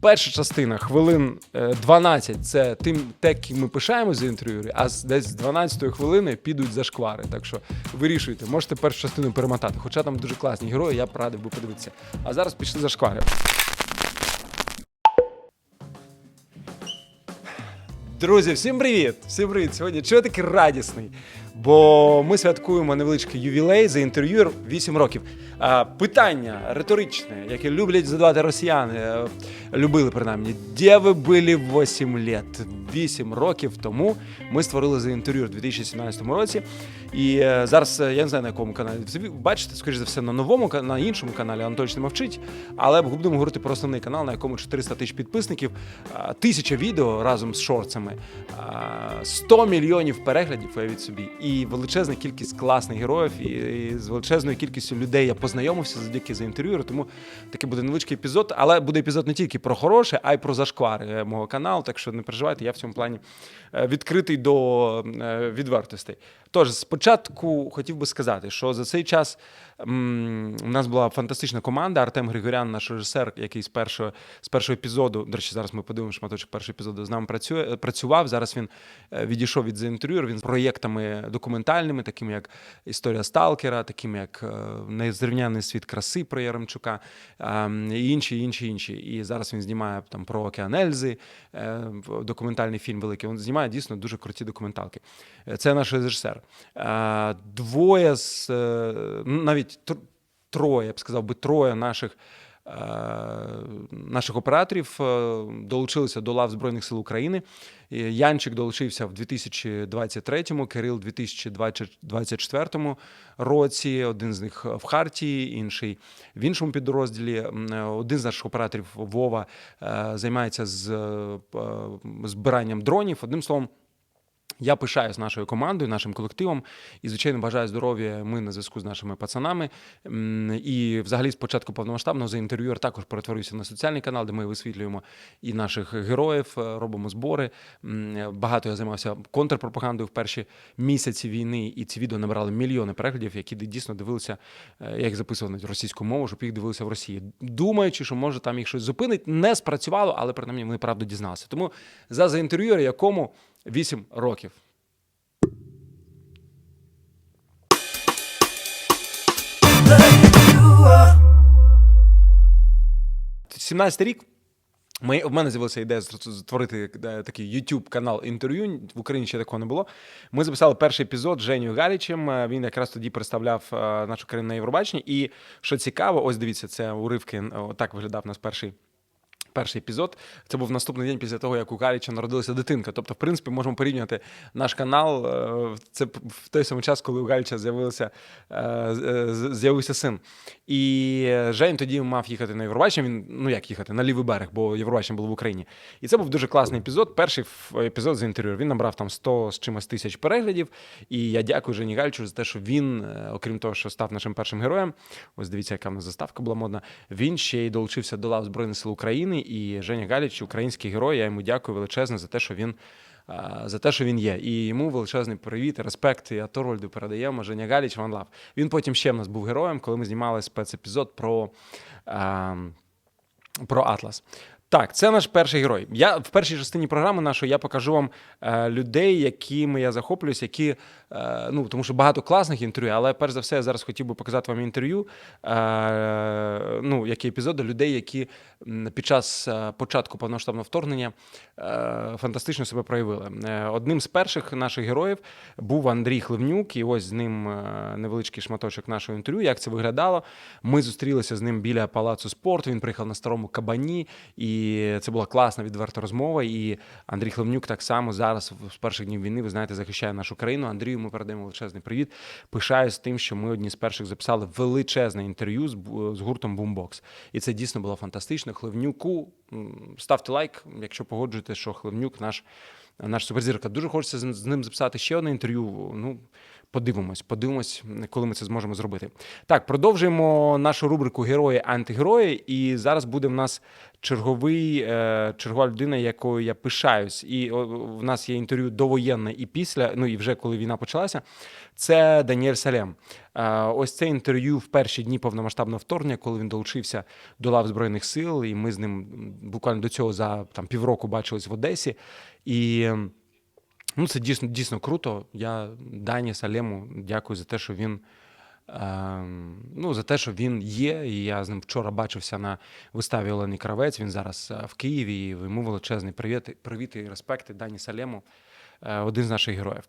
Перша частина хвилин е, 12 це тим, те, ким ми пишаємо за інтерв'ю, а десь з 12 хвилини підуть зашквари. Так що вирішуйте, можете першу частину перемотати. Хоча там дуже класні герої, я б радив би подивитися. А зараз пішли зашквари. Друзі, всім привіт! Всім привіт! Сьогодні чого такий радісний? Бо ми святкуємо невеличкий ювілей за інтерв'ю 8 років. Питання риторичне, яке люблять задавати росіяни, е, любили принаймні. Де ви були 8 літ? 8 років тому ми створили за інтерв'ю в 2017 році. І е, зараз е, я не знаю на якому каналі. Бачите, скоріш за все, на новому на іншому каналі Анатолій не мовчить. Але будемо говорити про основний канал, на якому 400 тисяч підписників, тисяча відео разом з шорцами, 100 мільйонів переглядів уявіть собі, і величезна кількість класних героїв, і, з величезною кількістю людей я познайомився завдяки за інтерв'ю. Тому такий буде невеличкий епізод, але буде епізод не тільки про хороше, а й про зашквари е, мого каналу. Так що не переживайте, я в цьому плані відкритий до відвертостей. Тож, спочатку хотів би сказати, що за цей час у нас була фантастична команда. Артем Григорян, наш режисер, який з першого, з першого епізоду, до речі, зараз ми подивимося шматочок першого епізоду, з нами працює, е, працював. Зараз він е, відійшов від The Interior, Він з проєктами документальними, такими як Історія Сталкера, такими як е, Незрівняний світ краси про Яремчука, е, і інші, інші, інші. І зараз він знімає там про океан Ельзи, документальний фільм великий. Він знімає дійсно дуже круті документалки. Це наш режисер. Двоє з ну, навіть троє, я б сказав би, троє наших. е, Наших операторів е, долучилися до лав Збройних сил України. Янчик долучився в 2023-му, Кирил в 2024 році. Один з них в Хартії, інший в іншому підрозділі. Е, Один з наших операторів Вова займається з збиранням дронів. Одним словом. Я пишаюсь нашою командою, нашим колективом і, звичайно, бажаю здоров'я. Ми на зв'язку з нашими пацанами. І, взагалі, з початку повномасштабного за інтерв'юер також перетворився на соціальний канал, де ми висвітлюємо і наших героїв, е, робимо збори. Багато я займався контрпропагандою в перші місяці війни, і ці відео набрали мільйони переглядів, які дійсно дивилися, е, я їх російську мову, щоб їх дивилися в Росії. Думаючи, що може там їх щось зупинить, не спрацювало, але принаймні вони правду дізналися. Тому за за інтерв'юер, якому 8 років. 17 рік. Ми, в мене з'явилася ідея створити- е, такий YouTube канал інтерв'ю. В Україні ще такого не було. Ми записали перший епізод з Женю Галічем. Е, Він якраз тоді представляв е, нашу країну на Євробаченні. І що цікаво, ось дивіться, це уривки. е, Так виглядав нас перший. Перший епізод це був наступний день після того, як у Галіча народилася дитинка. Тобто, в принципі, можемо порівняти наш канал. е, Це в той самий час, коли у Галіча з'явилося е, з- з'явився син. І е, Жень тоді мав їхати на Євробачення. Він ну як їхати на лівий берег, бо Євробачення було в Україні. І це був дуже класний епізод. Перший епізод з інтерв'ю. Він набрав там 100 з чимось тисяч переглядів. І я дякую Жені Галічу за те, що він, е, окрім того, що став нашим першим героєм. Ось дивіться, яка в нас заставка була модна. Він ще й долучився до лав Збройних сил України. І Женя Галіч, український герой. Я йому дякую величезно за те, що він. За те, що він є, і йому величезний привіт, респект. І Аторвальду передаємо. Женя Галіч, Ван Лав. Він потім ще в нас був героєм, коли ми знімали спецепізод про, про Атлас. Так, це наш перший герой. Я в першій частині програми нашої я покажу вам е, людей, якими я захоплююсь, які ну тому що багато класних інтерв'ю, але перш за все я зараз хотів би показати вам інтерв'ю. Е, ну, які епізоди людей, які під час е, початку повномасштабного вторгнення е, фантастично себе проявили. Е, одним з перших наших героїв був Андрій Хливнюк, і ось з ним е, невеличкий шматочок нашого інтерв'ю. Як це виглядало? Ми зустрілися з ним біля палацу спорту. Він приїхав на старому кабані, і це була класна відверта розмова. І Андрій Хливнюк так само зараз, з перших днів війни, ви знаєте, захищає нашу країну. Андрію ми передаємо величезний привіт. Пишаюсь тим, що ми одні з перших записали величезне інтерв'ю з, з гуртом Boombox. І це дійсно було фантастично. Хливнюку ставте лайк, якщо погоджуєте, що Хливнюк наш. Наш суперзірка. Дуже хочеться з ним записати ще одне інтерв'ю. Ну, подивимось, подивимось, коли ми це зможемо зробити. Так, продовжуємо нашу рубрику Герої антигерої. І зараз буде в нас черговий, е, чергова людина, якою я пишаюсь. І в нас є інтерв'ю довоєнне і після, ну і вже коли війна почалася. Це Даніель Салем. Е, Ось це інтерв'ю в перші дні повномасштабного вторгнення, коли він долучився до лав Збройних сил, і ми з ним буквально до цього за там, півроку бачились в Одесі. І ну, це дійсно, дійсно круто. Я Дані Салему дякую за те, що він. Ем, ну, за те, що він є, і я з ним вчора бачився на виставі Олени Кравець. Він зараз е, в Києві. І йому величезний привіт, привіт і респекти Дані Салему, е, один з наших героїв.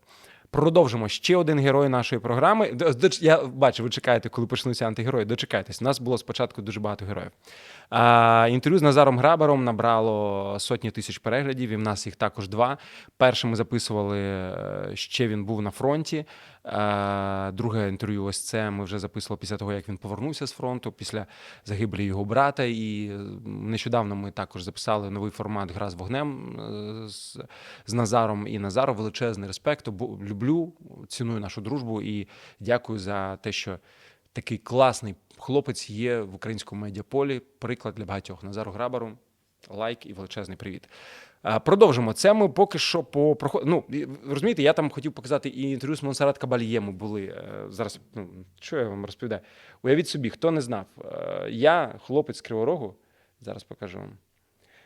Продовжимо ще один герой нашої програми. Я бачу, ви чекаєте, коли почнуться антигерої. Дочекайтесь. У нас було спочатку дуже багато героїв. А, інтерв'ю з Назаром Грабером набрало сотні тисяч переглядів, і в нас їх також два. Першим ми записували е, ще він був на фронті. Е, Друге інтерв'ю, ось це ми вже записували після того, як він повернувся з фронту, після загибелі його брата. І е, нещодавно ми також записали новий формат Гра з вогнем е, з, з Назаром. І Назару величезний респект. Бо люблю, ціную нашу дружбу і дякую за те, що такий класний хлопець є в українському медіаполі. Приклад для багатьох. Назару Грабару. Лайк і величезний привіт. А, Продовжимо. Це ми поки що по. Ну, розумієте, я там хотів показати і інтерв'ю з Монсеррат Кабальє ми були. Е, Зараз, ну, що я вам розповідаю? Уявіть собі, хто не знав. Е, Я, хлопець з Кривого Рогу, зараз покажу вам.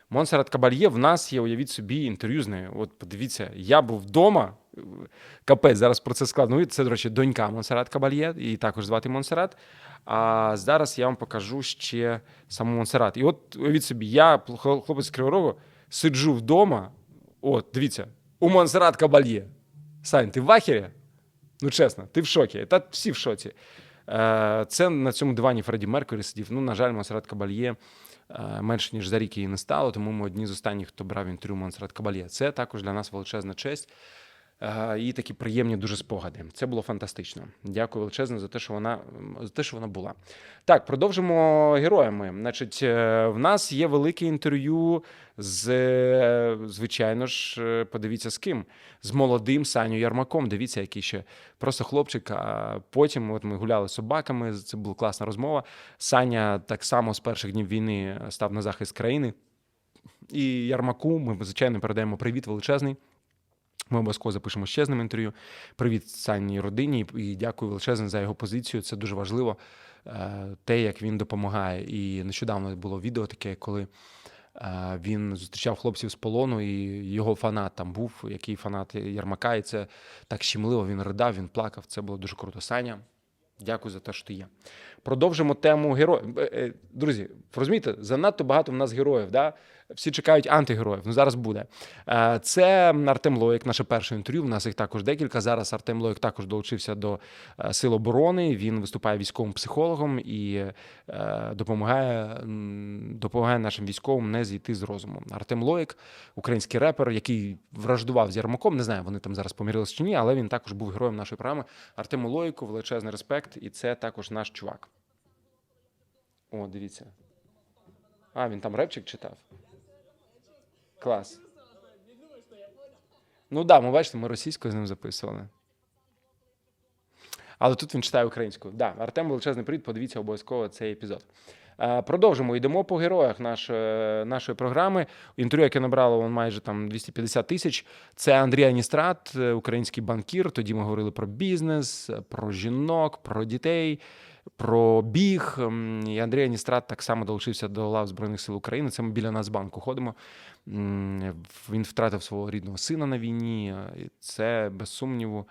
Монсеррат Кабальє, в нас є, уявіть собі, інтерв'ю з нею. От подивіться, я був вдома. е, Капець, зараз про це складно. Це, до речі, донька Монсеррат Кабальє, її також звати Монсеррат. А зараз я вам покажу ще саму Монсеррат. І от уявіть собі, я, хлопець з Кривого Рогу, сиджу вдома. От, дивіться, у Монсеррат Кабальє. Сань, ти в ахері? Ну, чесно, ти в шокі. Та всі в шоці. Е, Це на цьому дивані Фредді Меркурі сидів. Ну, на жаль, Монсеррат Кабальє е, менше, ніж за рік її не стало, тому ми одні з останніх, хто брав інтерв'ю Монсеррат Кабальє. Це також для нас величезна честь. Е, І такі приємні дуже спогади. Це було фантастично. Дякую величезно за те, що вона за те, що вона була. Так, продовжимо героями. Значить, е, в нас є велике інтерв'ю з, е, звичайно ж, подивіться з ким? З молодим Саню Ярмаком. Дивіться, який ще просто хлопчик. А потім от ми гуляли з собаками. Це була класна розмова. Саня так само з перших днів війни став на захист країни. І Ярмаку ми, звичайно, передаємо привіт величезний. Ми обов'язково запишемо ще з ним інтерв'ю. Привіт Санній родині і дякую величезно за його позицію. Це дуже важливо, е, те, як він допомагає. І нещодавно було відео таке, коли е, він зустрічав хлопців з полону, і його фанат там був, який фанат Ярмака, і це так щемливо. Він ридав, він плакав. Це було дуже круто. Саня, дякую за те, що ти є. Продовжимо тему героїв. Е, Друзі, розумієте, занадто багато в нас героїв. Да? Всі чекають антигероїв. Ну зараз буде. Е, Це Артем Лоїк, наше перше інтерв'ю. У нас їх також декілька. Зараз Артем Лоїк також долучився до е, сил оборони. Він виступає військовим психологом і е, допомагає, допомагає нашим військовим не зійти з розуму. Артем Лоїк, український репер, який враждував з Ярмаком. Не знаю, вони там зараз помірились чи ні, але він також був героєм нашої програми. Артему Лоїку величезний респект, і це також наш чувак. О, дивіться. А, він там репчик читав. Клас. Ну так, да, ми бачите, ми російською з ним записували. Але тут він читає українською. Да, Артем величезний привіт, подивіться обов'язково цей епізод. Е, Продовжимо. Йдемо по героях нашої, нашої програми. Інтерв'ю, яке набрало вон майже там 250 тисяч. Це Андрій Аністрат, е, український банкір. Тоді ми говорили про бізнес, про жінок, про дітей, про біг. І Андрій Аністрат так само долучився до лав Збройних сил України. Це ми біля Нацбанку ходимо. Він втратив свого рідного сина на війні. і Це без сумніву.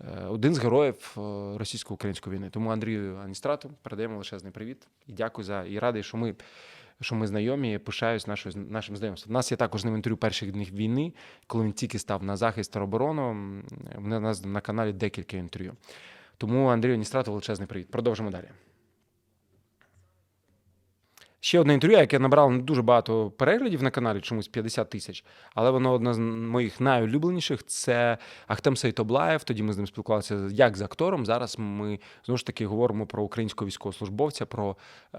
е, Один з героїв е, російсько-української війни. Тому Андрію Аністрату передаємо величезний привіт і дякую за і радий, що ми, що ми знайомі. Пишаюсь нашою нашим знайомством. У нас є також з ним інтерв'ю перших днів війни, коли він тільки став на захист та оборону. У нас на каналі декілька інтерв'ю. Тому Андрію Ністрату величезний привіт. Продовжимо далі. Ще одне інтерв'ю, яке набрало дуже багато переглядів на каналі, чомусь 50 тисяч, але воно одне з моїх найулюбленіших. Це Ахтем Сейтоблаєв. Тоді ми з ним спілкувалися як з актором. Зараз ми знову ж таки говоримо про українського військовослужбовця, про е,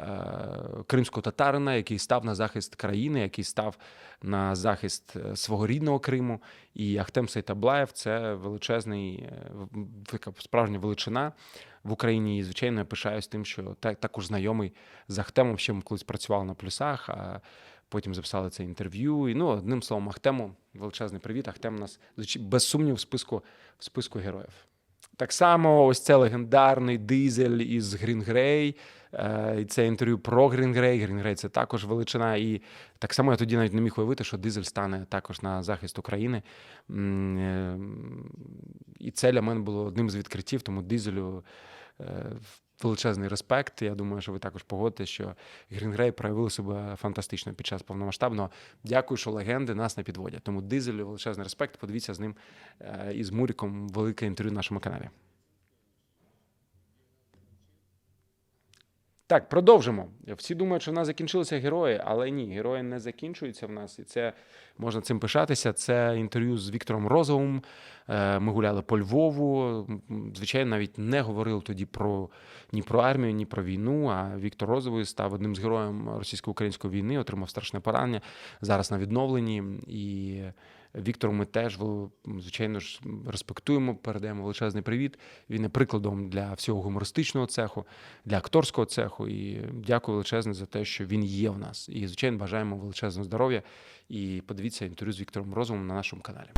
кримського татарина, який став на захист країни, який став на захист е, свого рідного Криму. І Ахтем Сейтаблаєв це величезний, е, справжня величина в Україні. І звичайно, я пишаюсь тим, що так також знайомий з Ахтемом, ще ми колись працювали на плюсах. А потім записали це інтерв'ю. І ну, одним словом, Ахтему величезний привіт. Ахтем у нас без сумнів в списку в списку героїв. Так само, ось це легендарний дизель із Грінгрей. Е, І це інтерв'ю про Грінгрей. Грінгрей – це також величина. І так само я тоді навіть не міг уявити, що дизель стане також на захист України. Е, І це для мене було одним з відкриттів, тому дизелю е, величезний респект. Я думаю, що ви також погодите, що Grey проявили себе фантастично під час повномасштабного. Дякую, що легенди нас не підводять. Тому дизелю величезний респект. Подивіться з ним е, і з Муріком велике інтерв'ю на нашому каналі. Так, продовжимо. Всі думають, що в нас закінчилися герої, але ні, герої не закінчуються в нас, і це можна цим пишатися. Це інтерв'ю з Віктором Розовим. Е, Ми гуляли по Львову. Звичайно, навіть не говорили тоді про ні про армію, ні про війну. А Віктор Розовий став одним з героїв російсько-української війни, отримав страшне поранення. Зараз на відновленні. І Віктору ми теж звичайно ж респектуємо, передаємо величезний привіт. Він є прикладом для всього гумористичного цеху, для акторського цеху. І дякую величезне за те, що він є в нас. І звичайно бажаємо величезного здоров'я. І подивіться інтерв'ю з Віктором Розовим на нашому каналі.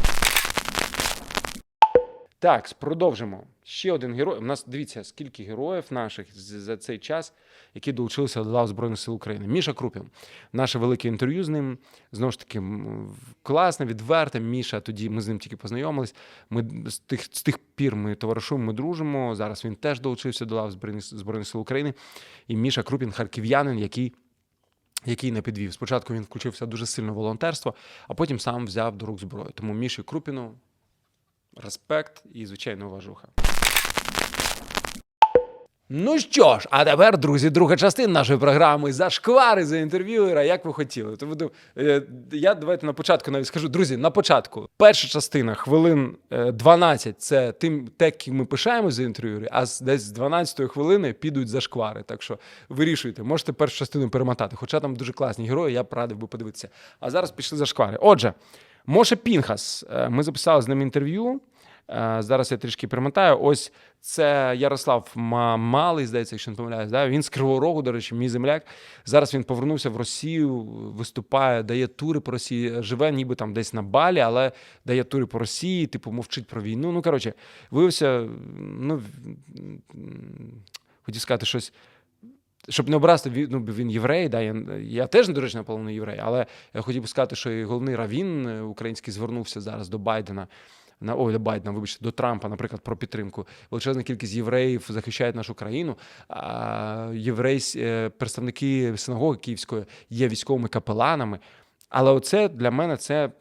Так, продовжимо. Ще один герой. У нас дивіться, скільки героїв наших за цей час, які долучилися до лав Збройних сил України. Міша Крупін. Наше велике інтерв'ю з ним. Знову ж таки, класне, відверте. Міша, тоді ми з ним тільки познайомились. Ми з тих, з тих пір ми товаришуємо, ми дружимо. Зараз він теж долучився до лав Збройних сил України. І Міша Крупін, харків'янин, який. Який не підвів. Спочатку він включився дуже сильно в волонтерство, а потім сам взяв до рук зброю. Тому Міші Крупіну респект і, звичайно, уважуха. Ну що ж, а тепер, друзі, друга частина нашої програми Зашквари за інтерв'юера, як ви хотіли. То буду, е, я давайте на початку навіть скажу. Друзі, на початку. Перша частина, хвилин е, 12, це тим, те, ким ми пишаємося за інтерв'юери, а десь з 12-ї хвилини підуть зашквари. Так що вирішуйте, можете першу частину перемотати. Хоча там дуже класні герої, я б радив би подивитися. А зараз пішли зашквари. Отже, Моше Пінхас. Е, Ми записали з ним інтерв'ю. Е, Зараз я трішки перемотаю. Ось це Ярослав Ма- Малий, здається, якщо не помиляюсь. Да? Він з Кривого Рогу, до речі, мій земляк. Зараз він повернувся в Росію, виступає, дає тури по Росії, живе ніби там десь на Балі, але дає тури по Росії, типу, мовчить про війну. Ну, коротше, виявився, ну, хотів сказати щось. Щоб не образити, ну, він єврей, да, я, я теж, до речі, наполовину єврей, але я хотів би сказати, що і головний равін український звернувся зараз до Байдена. На ой, до Байдена, вибачте, до Трампа, наприклад, про підтримку. Величезна кількість євреїв захищають нашу країну. А єврей, е, представники синагоги Київської є військовими капеланами. Але оце для мене це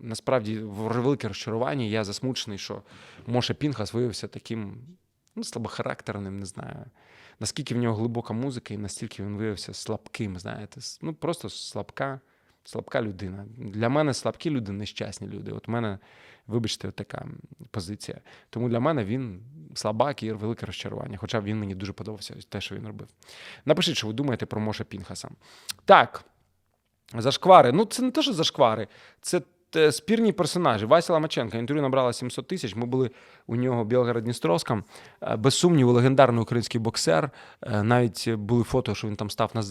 насправді велике розчарування. Я засмучений, що Моше Пінхас виявився таким ну, слабохарактерним, не знаю. Наскільки в нього глибока музика, і настільки він виявився слабким, знаєте, ну просто слабка, слабка людина. Для мене слабкі люди нещасні люди. От мене, вибачте, така позиція. Тому для мене він слабак і велике розчарування. Хоча він мені дуже подобався те, що він робив. Напишіть, що ви думаєте про Моша Пінхаса. Так. Зашквари. Ну, це не те, що зашквари, це спірні персонажі. Вася Ламаченка. Інтерв'ю набрала 700 тисяч. Ми були у нього в Білгород-Дністровському. Е, Без сумніву, легендарний український боксер. Е, Навіть були фото, що він там став на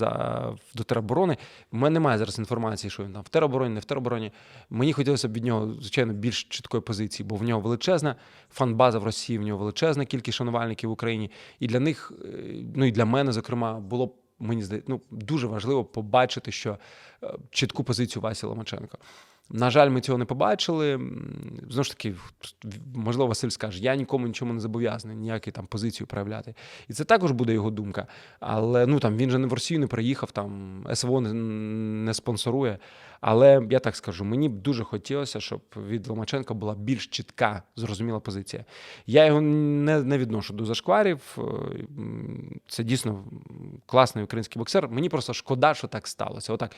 до тероборони. У мене немає зараз інформації, що він там в теробороні, не в теробороні. Мені хотілося б від нього, звичайно, більш чіткої позиції, бо в нього величезна фан-база в Росії, в нього величезна кількість шанувальників в Україні. І для них, е, ну і для мене, зокрема, було б мені здається, ну, дуже важливо побачити, що е, чітку позицію Васі Ломаченка. На жаль, ми цього не побачили. Знову ж таки, можливо, Василь скаже, я нікому нічому не зобов'язаний, ніяку там позицію проявляти. І це також буде його думка. Але ну там він же не в Росію не приїхав, там СВО не, не спонсорує. Але я так скажу, мені б дуже хотілося, щоб від Ломаченка була більш чітка, зрозуміла позиція. Я його не, не відношу до зашкварів. Е, Це дійсно класний український боксер. Мені просто шкода, що так сталося. Отак.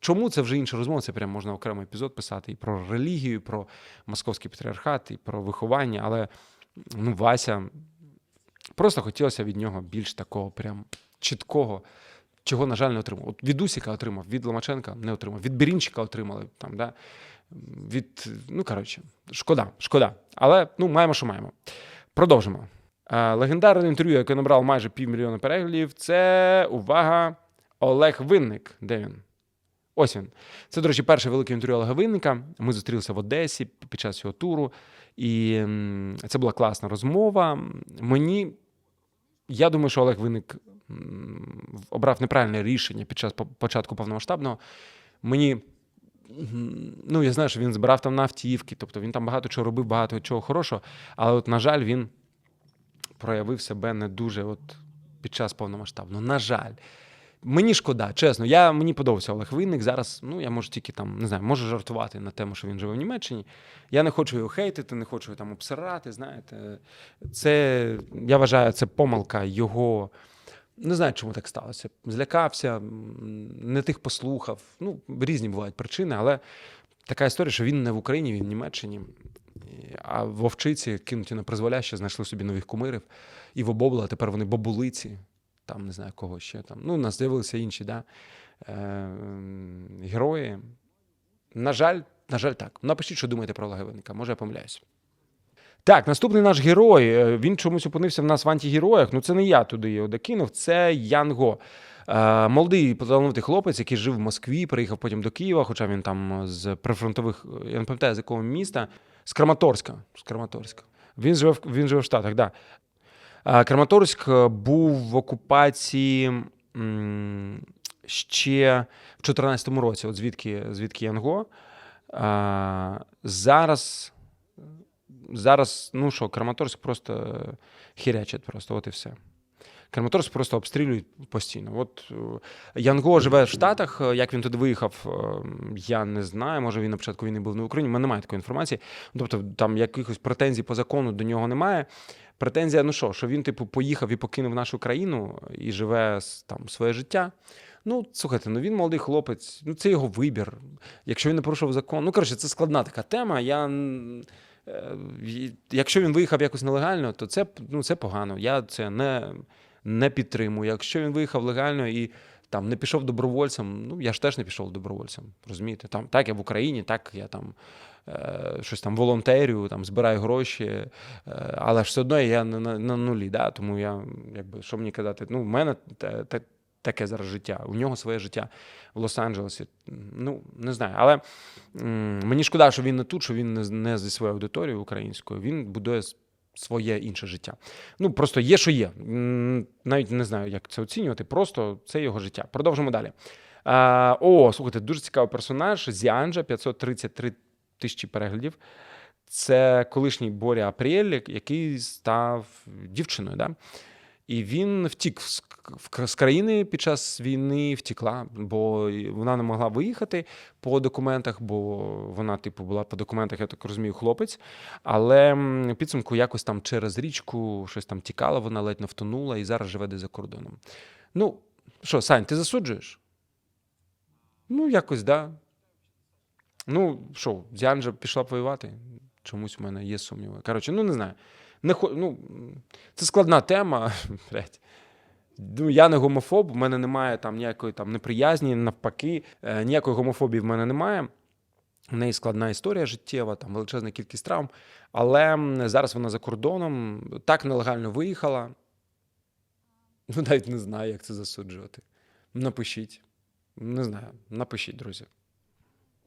Чому це вже інша розмова? Це прямо можна окремий епізод писати і про релігію, і про московський патріархат, і про виховання. Але ну, Вася просто хотілося від нього більш такого прям чіткого. Чого, на жаль, не отримав. От від Усіка отримав, від Ломаченка не отримав, від Бірінчика отримали там, да? від. Ну, коротше, шкода, шкода. Але ну, маємо, що маємо. Продовжимо. Е, Легендарне інтерв'ю, яке набрало майже півмільйона переглядів, це увага, Олег Винник. Де він? Ось він. Це, до речі, перше велике інтерв'ю Олега Винника. Ми зустрілися в Одесі під час його туру, і це була класна розмова. Мені я думаю, що Олег Винник обрав неправильне рішення під час початку повномасштабного. Мені. Ну, я знаю, що він збирав там на автівки, тобто він там багато чого робив, багато чого хорошого. Але, от, на жаль, він проявив себе не дуже от під час повномасштабного. На жаль. Мені шкода, чесно. Я, мені подобався Олег Винник. Зараз ну, я можу тільки там, не знаю, можу жартувати на тему, що він живе в Німеччині. Я не хочу його хейтити, не хочу його там обсирати. Знаєте, це я вважаю, це помилка його. Не знаю, чому так сталося. Злякався, не тих послухав. Ну, різні бувають причини, але така історія, що він не в Україні, він в Німеччині. А вовчиці кинуті на призволяще, знайшли собі нових кумирів. І в обобла, тепер вони бобулиці, там не знаю кого ще там. Ну, у нас з'явилися інші да, е, герої. На жаль, на жаль, так. Напишіть, що думаєте про Олега. Може, я помиляюсь. Так, наступний наш герой. е, Він чомусь опинився в нас в антигероях. Ну, це не я туди його докинув, це Янго. Е, Молодий талановитий хлопець, який жив в Москві, приїхав потім до Києва, хоча він там з прифронтових, я не пам'ятаю, з якого міста, з Краматорська. З Краматорська. Він живе в, він живе в Штатах. Да. Е, Краматорськ е, був в окупації ще в 2014 році, от звідки, звідки Янго. Зараз, зараз, ну що, Краматорськ просто хірячить просто, от і все. Краматорськ просто обстрілюють постійно. От е, Янго живе в Штатах. е, Як він туди виїхав, е, я не знаю. Може, він на початку війни був на Україні. У мене немає такої інформації. Тобто, там якихось претензій по закону до нього немає. Претензія, ну що, що він, типу, поїхав і покинув нашу країну і живе там своє життя. Ну, слухайте, ну він молодий хлопець, ну це його вибір. Якщо він не порушив закон, ну коротше, це складна така тема. Я якщо він виїхав якось нелегально, то це ну це погано. Я це не, не підтримую. Якщо він виїхав легально і там не пішов добровольцем, ну я ж теж не пішов добровольцем. Розумієте? Там так я в Україні, так я там. е, Щось там волонтерю, там збираю гроші, е, але ж все одно я на, на, на нулі. Да? Тому я, якби, що мені казати, ну, в мене те, те, таке зараз життя. У нього своє життя в Лос-Анджелесі. Ну, не знаю. Але м, мені шкода, що він не тут, що він не, не зі своєю аудиторією українською. Він будує своє інше життя. Ну, просто є, що є. Навіть не знаю, як це оцінювати. Просто це його життя. Продовжимо далі. О, слухайте, дуже цікавий персонаж. Зіанджа, 533 тисячі переглядів. Це колишній Боря Апріель, який став дівчиною. Да? І він втік з країни під час війни, втікла, бо вона не могла виїхати по документах, бо вона, типу, була по документах, я так розумію, хлопець. Але підсумку якось там через річку щось там тікала, вона ледь не втонула і зараз живе десь за кордоном. Ну, що, Сань, ти засуджуєш? Ну, якось, да. Ну, що, Зянджа пішла воювати? Чомусь в мене є сумніви. Коротше, ну не знаю. Не ну, це складна тема. Ну, я не гомофоб, в мене немає там ніякої там неприязні, навпаки, е, ніякої гомофобії в мене немає. В неї складна історія життєва, там величезна кількість травм. Але зараз вона за кордоном, так нелегально виїхала. Ну, навіть не знаю, як це засуджувати. Напишіть. Не знаю, напишіть, друзі.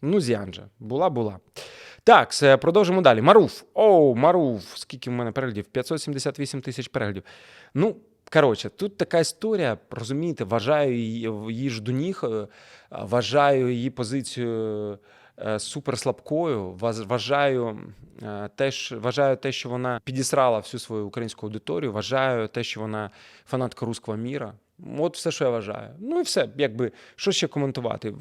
Ну, Зіанджа. Була, була. Так, продовжимо далі. Маруф. Оу, Маруф. Скільки в мене переглядів? 578 тисяч переглядів. Ну, коротше, тут така історія, розумієте, вважаю її, її ж до ніг, е, вважаю її позицію е, суперслабкою, вважаю е, те, що, вважаю те, що вона підісрала всю свою українську аудиторію, вважаю те, що вона фанатка руського міра. От все, що я вважаю. Ну і все, якби, що ще коментувати?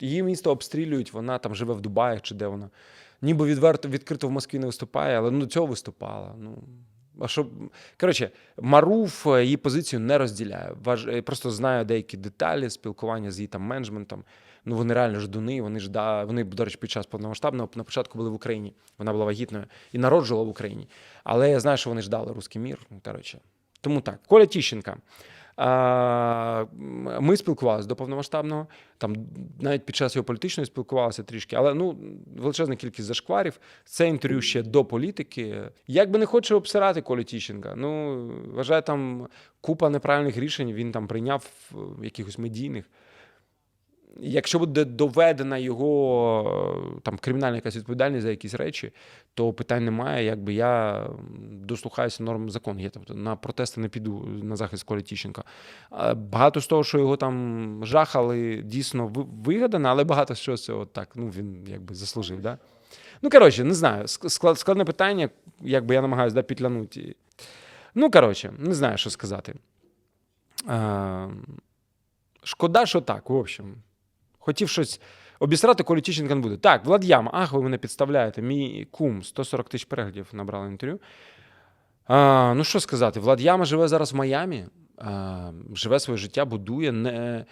Її місто обстрілюють, вона там живе в Дубаї чи де вона. Ніби відверто відкрито в Москві не виступає, але ну до цього виступала. Ну а що коротше, Маруф е, її позицію не розділяє. Важ... Просто знаю деякі деталі спілкування з її там менеджментом. Ну вони реально ждуни. Вони ж да, вони, до речі, під час повномасштабного на початку були в Україні. Вона була вагітною і народжувала в Україні. Але я знаю, що вони ждали руський мір. Ну, коротше. Тому так, Коля Тіщенка. Ми спілкувалися до повномасштабного, там навіть під час його політичної спілкувалися трішки, але ну величезна кількість зашкварів. Це інтерв'ю ще до політики. Як би не хоче обсирати Колю Тіщенка, ну вважаю, там купа неправильних рішень він там прийняв якихось медійних. Якщо буде доведена його е, там кримінальна якась відповідальність за якісь речі, то питань немає. Якби я дослухаюся норм закону. Я тобто на протести не піду на захист Колі Тіщенка. Багато з того, що його там жахали, дійсно вигадано, але багато що з цього так. Ну він якби заслужив. Да? Ну коротше, не знаю. Складне питання, якби я намагаюся да, підлянути. Ну коротше, не знаю, що сказати. Е, Шкода, що так, в общем. Хотів щось обісрати, коли Тіщенка не буде. Так, Влад'яма, ах, ви мене підставляєте. Мій кум 140 тисяч переглядів набрали інтерв'ю. А, ну що сказати, Влад'яма живе зараз в Майамі, а, живе своє життя, будує. Не...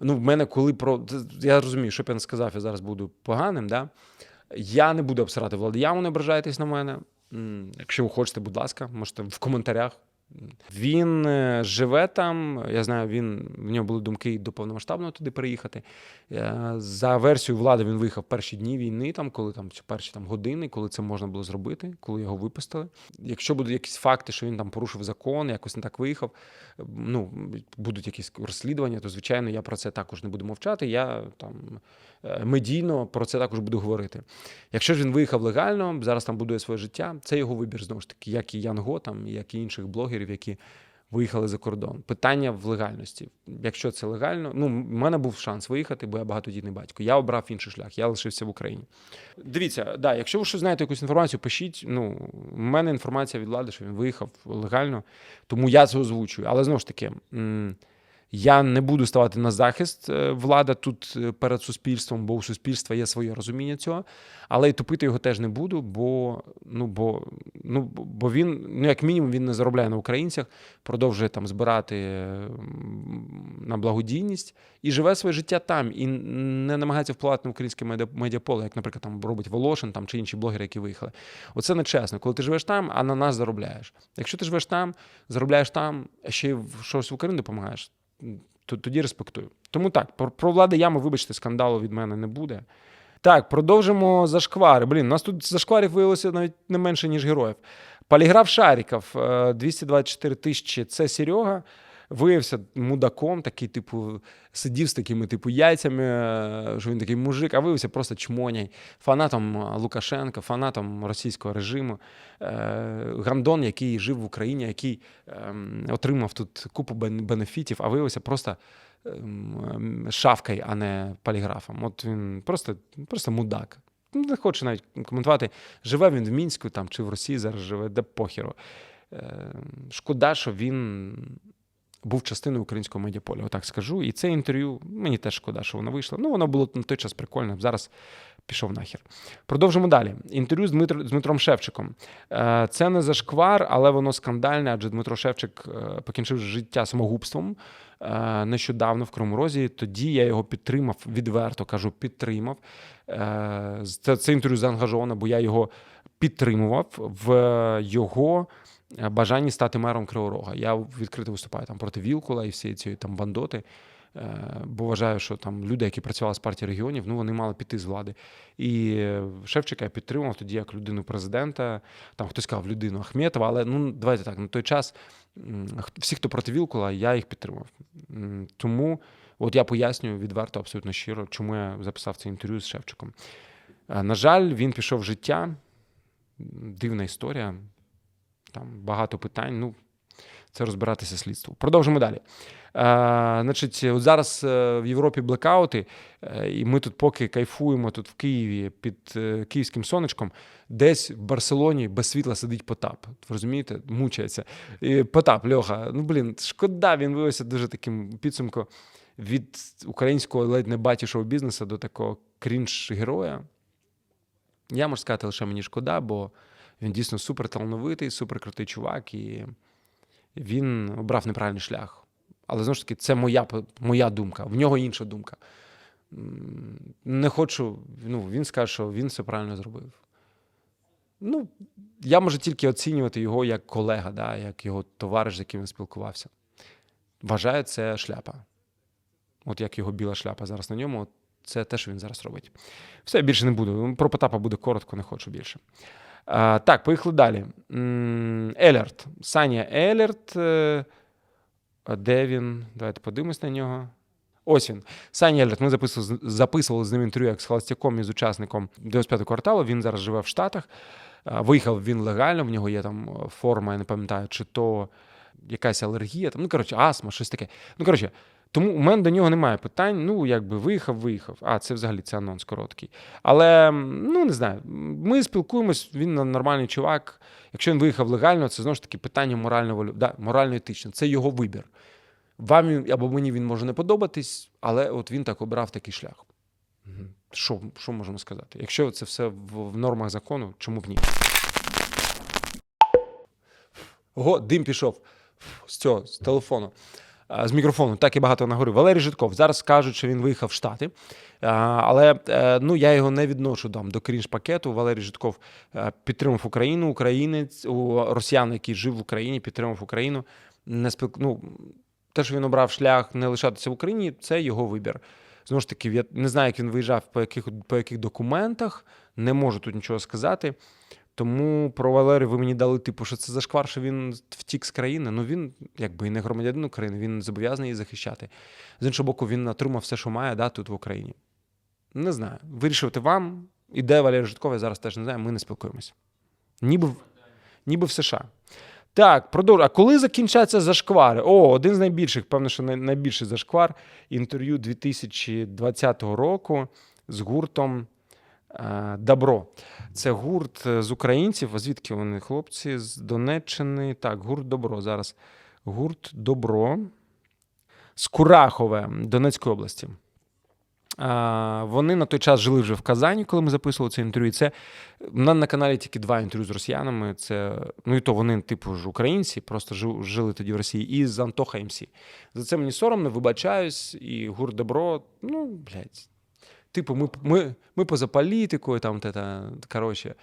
Ну, в мене коли про. Я розумію, що б я не сказав, я зараз буду поганим. Да? Я не буду обсирати Влад'яму, не ображайтесь на мене. Якщо ви хочете, будь ласка, можете в коментарях. Він е, живе там. Я знаю, він в нього були думки до повномасштабного туди переїхати. Е, За версією влади він виїхав перші дні війни, там, коли там перші там години, коли це можна було зробити, коли його випустили. Якщо будуть якісь факти, що він там порушив закон, якось не так виїхав, ну будуть якісь розслідування, то звичайно я про це також не буду мовчати. Я там е, медійно про це також буду говорити. Якщо ж він виїхав легально, зараз там будує своє життя, це його вибір знову ж таки, як і Янго, там, як і інших блогерів, які виїхали за кордон. Питання в легальності. Якщо це легально, ну в мене був шанс виїхати, бо я багатодітний батько. Я обрав інший шлях, я лишився в Україні. Дивіться, да, якщо ви щось знаєте якусь інформацію, пишіть. Ну, в мене інформація від влади, що він виїхав легально, тому я це озвучую. Але знову ж таки. м, я не буду ставати на захист е, влада тут е, перед суспільством, бо у суспільства є своє розуміння цього. Але й тупити його теж не буду, бо ну бо ну бо він, ну як мінімум, він не заробляє на українцях, продовжує там збирати е, на благодійність і живе своє життя там, і не намагається впливати на українське медіа- медіаполе, як, наприклад, там робить Волошин там чи інші блогери, які виїхали. Оце не чесно, коли ти живеш там, а на нас заробляєш. Якщо ти живеш там, заробляєш там, а ще й в щось в Україну допомагаєш, тоді респектую. Тому так, про, про влади ями, вибачте, скандалу від мене не буде. Так, продовжимо зашквари. Блін, у нас тут зашкварів виявилося навіть не менше, ніж героїв. Поліграф Шаріков, е, 224 тисячі. Це Серега. Виявився мудаком, такий, типу, сидів з такими, типу, яйцями, е, що він такий мужик, а виявився просто чмоняй, фанатом Лукашенка, фанатом російського режиму. Е, Гандон, який жив в Україні, який ем, отримав тут купу бенефітів, а виявився просто ем, шавкою, а не поліграфом. От він просто, просто мудак. Не хочу навіть коментувати, живе він в Мінську там, чи в Росії зараз живе, де похеру. Е, Шкода, що він був частиною українського медіаполя, отак скажу. І це інтерв'ю мені теж шкода, що воно вийшло. Ну, воно було на той час прикольне. Зараз пішов нахер. Продовжимо далі. Інтерв'ю з, Дмитро, з Дмитром Шевчиком. Е, Це не зашквар, але воно скандальне, адже Дмитро Шевчик е, покінчив життя самогубством е, нещодавно в Кривому Розі. Тоді я його підтримав, відверто кажу, підтримав. Це, це інтерв'ю заангажовано, бо я його підтримував в його бажанні стати мером Кривого Рога. Я відкрито виступаю там проти Вілкула і всієї цієї там бандоти. Е, Бо вважаю, що там люди, які працювали з партії регіонів, ну вони мали піти з влади. І е, Шевчика я підтримав тоді як людину президента. Там хтось сказав людину Ахметова, але ну давайте так, на той час всі, хто проти Вілкула, я їх підтримав. Тому от я пояснюю відверто, абсолютно щиро, чому я записав це інтерв'ю з Шевчиком. Е, На жаль, він пішов в життя. Дивна історія. Там багато питань. Ну, це розбиратися слідству. Продовжимо далі. Е, значить, от зараз е, в Європі блекаути, е, і ми тут поки кайфуємо тут в Києві під е, київським сонечком, десь в Барселоні без світла сидить Потап. Ви розумієте? Мучається. І Потап, Льоха, ну блін, шкода, він виявився дуже таким у підсумку від українського ледь не батішого бізнесу до такого крінж-героя. Я можу сказати, лише мені шкода, бо він дійсно супер талановитий, супер крутий чувак, і він обрав неправильний шлях. Але знову ж таки, це моя, моя думка, в нього інша думка. Не хочу, ну, він скаже, що він все правильно зробив. Ну, я можу тільки оцінювати його як колега, да, як його товариш, з яким він спілкувався. Вважаю, це шляпа. От як його біла шляпа зараз на ньому, це те, що він зараз робить. Все, більше не буду. Про Потапа буде коротко, не хочу більше. Так, поїхали далі. Елерт. Саня Елерт. Де він? Давайте подивимось на нього. Ось він. Саня Ельдер. Ми записували, записували з ним інтерв'ю як з холостяком і з учасником 95-го кварталу. Він зараз живе в Штатах. Виїхав він легально, в нього є там е, форма, я не пам'ятаю, чи то якась алергія, там, ну коротше, астма, щось таке. Ну, коротше, тому у мене до нього немає питань. Ну, якби виїхав, виїхав. А, це взагалі це анонс короткий. Але ну не знаю. Ми спілкуємось, він нормальний чувак. Якщо він виїхав легально, це знову ж таки питання морального да, морально-етично. Це його вибір. Вам або мені він може не подобатись, але от він так обрав такий шлях. Що, що можемо сказати? Якщо це все в, в нормах закону, чому б ні? Ого, дим пішов з цього, з телефону, з мікрофону. Так і багато наговорив. Валерій Житков. Зараз кажуть, що він виїхав в Штати. Але е, ну, я його не відношу там, до крінж-пакету. Валерій Житков е, підтримав Україну, українець, у росіян, який жив в Україні, підтримав Україну. Не спілк... ну, те, що він обрав шлях не лишатися в Україні, це його вибір. Знову ж таки, я не знаю, як він виїжджав, по яких, по яких документах, не можу тут нічого сказати. Тому про Валерію ви мені дали, типу, що це зашквар, що він втік з країни. Ну він, якби і не громадянин України, він зобов'язаний її захищати. З іншого боку, він отримав все, що має, да, тут в Україні. Не знаю. Вирішувати вам. І де Валерій Житков, я зараз теж не знаю, ми не спілкуємося. Ніби, в- ніби в США. Так, продовжую. А коли закінчаться зашквари? О, один з найбільших, певно, що найбільший зашквар. Інтерв'ю 2020 року з гуртом Добро. Це гурт е, з українців. А звідки вони? Хлопці з Донеччини. Так, гурт Добро. Зараз. Гурт Добро з Курахове Донецької області. Вони на той час жили вже в Казані, коли ми записували це інтерв'ю. Це на, на каналі тільки два інтерв'ю з росіянами. Це, ну і то вони, типу, ж українці, просто жили тоді в Росії, і з Антоха МС. За це мені соромно, вибачаюсь, і гурт Добро, ну, блядь. Типу, ми, ми, ми поза політикою, там, те, та, коротше.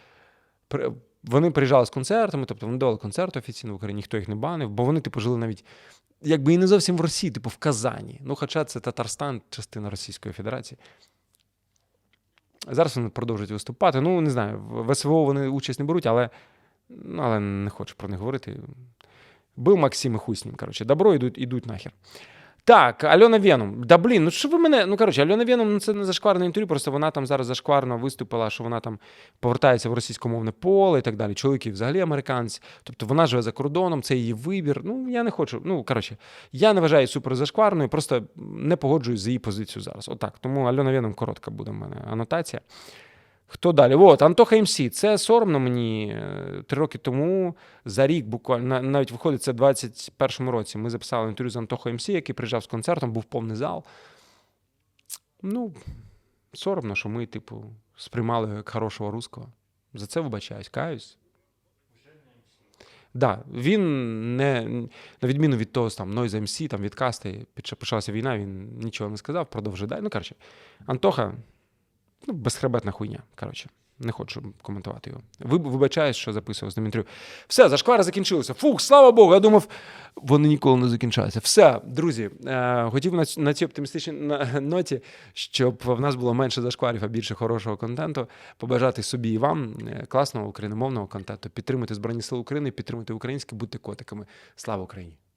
Вони приїжджали з концертами, тобто вони давали концерт офіційно в Україні, ніхто їх не банив, бо вони, типу, жили навіть якби і не зовсім в Росії, типу в Казані. Ну, хоча це Татарстан, частина Російської Федерації. Зараз вони продовжують виступати. Ну, не знаю, в СВО вони участь не беруть, але, ну, але не хочу про них говорити. Був Максим і ним. Коротше, добро йдуть, йдуть нахер. Так, Альона Веном. Да блін, ну що ви мене. Ну коротше, Альона Веном ну, це не зашкварне інтерв'ю, просто вона там зараз зашкварно виступила, що вона там повертається в російськомовне поле і так далі. Чоловіки взагалі американці. Тобто вона живе за кордоном, це її вибір. Ну, я не хочу. Ну, коротше, я не вважаю супер зашкварною, просто не погоджуюсь з її позицією зараз. Отак. Тому Альона Веном коротка буде в мене анотація. Хто далі? От, Антоха МС. Це соромно мені е, три роки тому, за рік, буквально навіть виходить, це в 21-му році. Ми записали інтерв'ю з Антохою МС, який приїжджав з концертом, був повний зал. Ну, соромно, що ми, типу, сприймали як хорошого русского. За це вибачаюсь, каюсь. Да, він не на відміну від того там Noise MC, там від касти, почалася війна, він нічого не сказав, продовжує далі. Ну, коротше, Антоха, ну, безхребетна хуйня. Коротше, не хочу коментувати його. Ви, вибачаюсь, що записував з ним інтерв'ю. Все, зашквари закінчилися. Фух, слава Богу. Я думав, вони ніколи не закінчаються. Все, друзі, е, хотів на, на цій оптимістичній ноті, щоб в нас було менше зашкварів, а більше хорошого контенту. Побажати собі і вам е, класного україномовного контенту. Підтримуйте Збройні Сили України, підтримуйте українське, будьте котиками. Слава Україні!